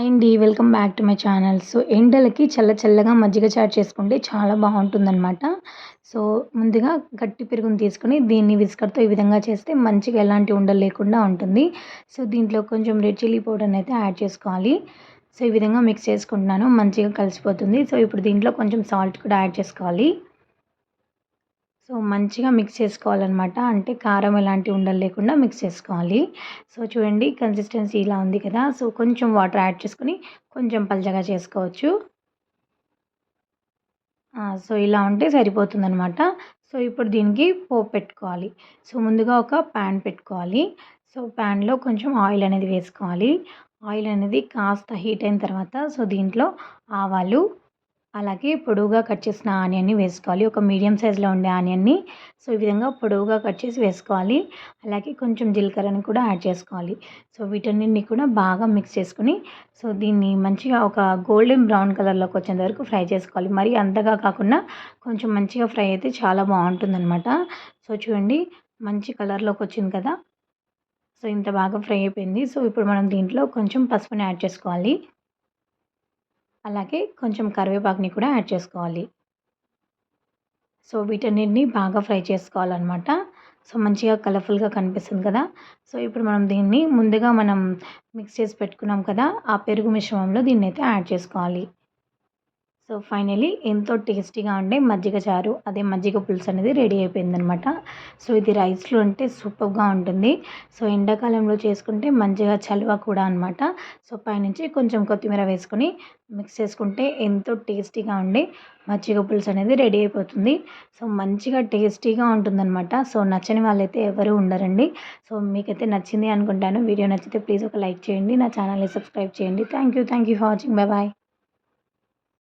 And welcome back to my channel so ఎండలకి చల్ల చల్లగా మజ్జిగ చాట్ చేసుకుంటే చాలా బాగుంటుందన్నమాట. సో ముందుగా గట్టి పెరుగుని తీసుకొని దీన్ని విస్కర్తో ఈ విధంగా చేస్తే మంచిగా ఎలాంటి ఉండలు లేకుండా ఉంటుంది. సో దీంట్లో కొంచెం రెడ్ చిల్లీ పౌడర్ని అయితే యాడ్ చేసుకోవాలి. సో ఈ విధంగా మిక్స్ చేసుకుంటున్నాను మంచిగా కలిసిపోతుంది. సో ఇప్పుడు దీంట్లో కొంచెం సాల్ట్ కూడా యాడ్ చేసుకోవాలి. సో మంచిగా మిక్స్ చేసుకోవాలన్నమాట. అంటే కారం ఎలాంటి ఉండలు లేకుండా మిక్స్ చేసుకోవాలి. సో చూడండి కన్సిస్టెన్సీ ఇలా ఉంది కదా. సో కొంచెం వాటర్ యాడ్ చేసుకొని కొంచెం పల్చగా చేసుకోవచ్చు. సో ఇలా ఉంటే సరిపోతుందనమాట సో ఇప్పుడు దీనికి పోపు పెట్టుకోవాలి. సో ముందుగా ఒక ప్యాన్ పెట్టుకోవాలి. సో ప్యాన్లో కొంచెం ఆయిల్ అనేది వేసుకోవాలి. ఆయిల్ అనేది కాస్త హీట్ అయిన తర్వాత సో దీంట్లో ఆవాలు అలాగే పొడవుగా కట్ చేసిన ఆనియన్ని వేసుకోవాలి. ఒక మీడియం సైజులో ఉండే ఆనియన్ని సో ఈ విధంగా పొడవుగా కట్ చేసి వేసుకోవాలి. అలాగే కొంచెం జీలకర్రని కూడా యాడ్ చేసుకోవాలి. సో వీటన్నిటిని కూడా బాగా మిక్స్ చేసుకుని సో దీన్ని మంచిగా ఒక గోల్డెన్ బ్రౌన్ కలర్లోకి వచ్చేంత వరకు ఫ్రై చేసుకోవాలి. మరి అంతగా కాకుండా కొంచెం మంచిగా ఫ్రై అయితే చాలా బాగుంటుందన్నమాట. సో చూడండి మంచి కలర్లోకి వచ్చింది కదా. సో ఇంత బాగా ఫ్రై అయిపోయింది. సో ఇప్పుడు మనం దీంట్లో కొంచెం పసుపుని యాడ్ చేసుకోవాలి. అలాగే కొంచెం కరివేపాకుని కూడా యాడ్ చేసుకోవాలి. సో వీటన్నిటిని బాగా ఫ్రై చేసుకోవాలన్నమాట. సో మంచిగా కలర్ఫుల్గా కనిపిస్తుంది కదా. సో ఇప్పుడు మనం దీన్ని ముందుగా మనం మిక్స్ చేసి పెట్టుకున్నాం కదా ఆ పెరుగు మిశ్రమంలో దీన్ని అయితే యాడ్ చేసుకోవాలి. సో ఫైనలీ ఎంతో టేస్టీగా ఉండే మజ్జిగ చారు. అదే మజ్జిగ పులుసు అనేది రెడీ అయిపోయిందనమాట సో ఇది రైస్లో ఉంటే సూపర్గా ఉంటుంది. సో ఎండాకాలంలో చేసుకుంటే మంచిగా చలువ కూడా అనమాట సో పైనుంచి కొంచెం కొత్తిమీర వేసుకొని మిక్స్ చేసుకుంటే ఎంతో టేస్టీగా ఉండే మజ్జిగ పులుసు అనేది రెడీ అయిపోతుంది. సో మంచిగా టేస్టీగా ఉంటుందన్నమాట. సో నచ్చని వాళ్ళైతే ఎవరు ఉండరండి. సో మీకైతే నచ్చింది అనుకుంటాను. వీడియో నచ్చితే ప్లీజ్ ఒక లైక్ చేయండి. నా ఛానల్ని సబ్స్క్రైబ్ చేయండి. Thank you. Thank you for watching. Bye bye.